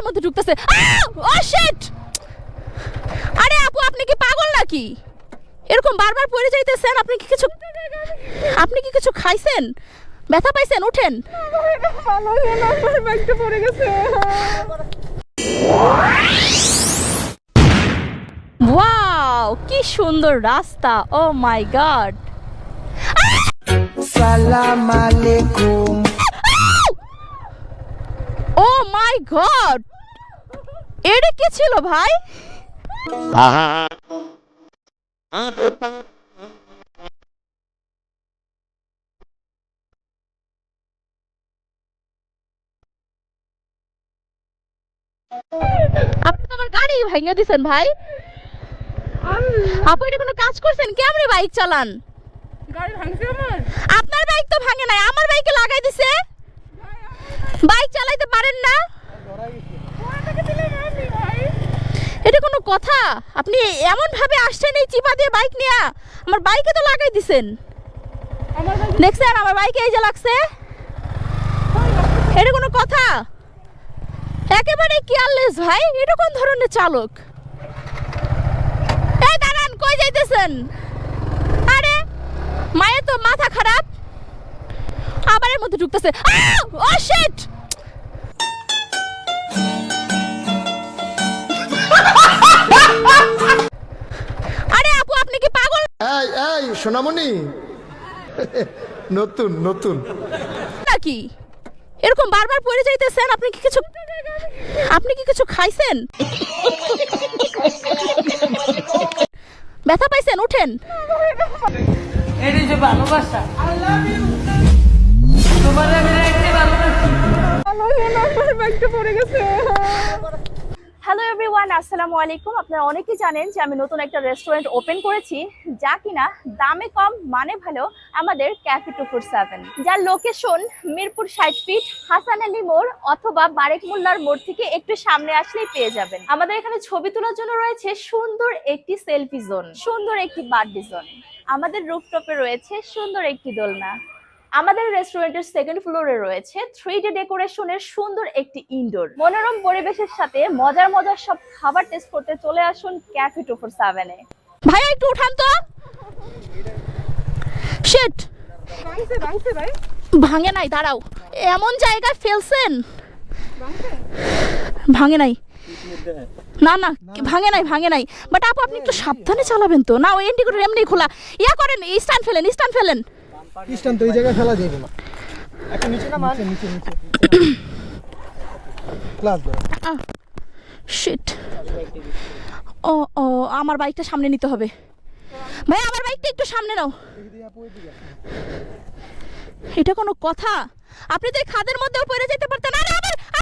আবারের মধ্যে ঢুকতেছে। ও শিট আরে আপু, আপনি কি পাগল নাকি? এরকম বারবার পড়ে যাইতেছেন, আপনি কি কিছু আপনি কি কিছু খাইছেন? ব্যথা পাইছেন? ওঠেন ভালো হলো না আমার ব্যাগটা পড়ে গেছে ওয়াও কি সুন্দর রাস্তা। ও মাই গড সালাম আলাইকুম ও মাই গড! এটা কি ছিল ভাই? আপনি তো আমার গাড়ি ভেঙে দিছেন ভাই। আপু এটা কোনো কাজ করছেন? কেমনে বাইক চালান? গাড়ি ভাঙছে আমার। আপনার বাইক তো ভাঙে নাই আমার বাইকে লাগাই দিছে। বাইক চালাইতে পারেন না ওটাকে দিলাম আমি ভাই এটা কোনো কথা? আপনি এমন ভাবে আসছেন এই চিপা দিয়ে বাইক নিয়ে? আমার বাইকে তো লাগাই দিছেন। দেখছেন আমার বাইকে এই যে লাগছে। এটা কোনো কথা? একেবারে কেয়ারলেস ভাই, এটা কোন ধরনের চালক? এই দাঁড়ান, কই যাইতেছেন? আরে, মায়ের তো মাথা খারাপ। আবারের মধ্যে ঢুকতেছে। ও শিট সোনামণি? নতুন নতুন। নাকি এরকম বারবার পড়ে যাইতেছেন? আপনি কি কিছু আপনি কি কিছু খাইছেন? ব্যথা পাইছেন? উঠেন। ভালোবাসা। তোমার আমি রাখতে ভালোবাসি। ভালো না আমার ব্যাগটা পড়ে গেছে। হ্যালো এভরিওয়ান আসসালামু আলাইকুম আপনারা অনেকেই জানেন যে আমি নতুন একটা রেস্টুরেন্ট ওপেন করেছি, যা কিনা দামে কম মানে ভালো, আমাদের ক্যাফে টু ফোর সেভেন যার লোকেশন মিরপুর ষাট ফিট হাসান আলী মোড় অথবা বারেক মোল্লার মোড় থেকে একটু সামনে আসলেই পেয়ে যাবেন। আমাদের এখানে ছবি তোলার জন্য রয়েছে সুন্দর একটি সেলফি জোন সুন্দর একটি বার্থডে জোন আমাদের রুফটপে রয়েছে সুন্দর একটি দোলনা। আমাদের রেস্টুরেন্টের সেকেন্ড ফ্লোরে রয়েছে থ্রি ডি ডেকোরেশনের সুন্দর একটি ইনডোর মনোরম পরিবেশের সাথে মজার মজার সব খাবার টেস্ট করতে চলে আসুন ক্যাফে টু ফোর সেভেনে ভাইয়া একটু উঠান তো। শিট ভাই। ভাঙে নাই দাঁড়াও। এমন জায়গায় ফেলছেন? ভাঙে নাই। না না ভাঙে নাই ভাঙে নাই। বাট আপু আপনি একটু সাবধানে চালাবেন তো। না ওই এন্টিকুটার এমনি খোলা। ইয়া করেন স্ট্যান্ড ফেলেন স্ট্যান্ড ফেলেন। তো এই জায়গায় ফেলা যাবে না একটা নিচে না মানে নিচে নিচে। ক্লাস শিট ও ও আমার বাইকটা সামনে নিতে হবে। ভাই আমার বাইকটা একটু সামনে নাও। এটা কোনো কথা? আপনি তো এই খাদের মধ্যেও পড়ে যেতে পারতেন। আরে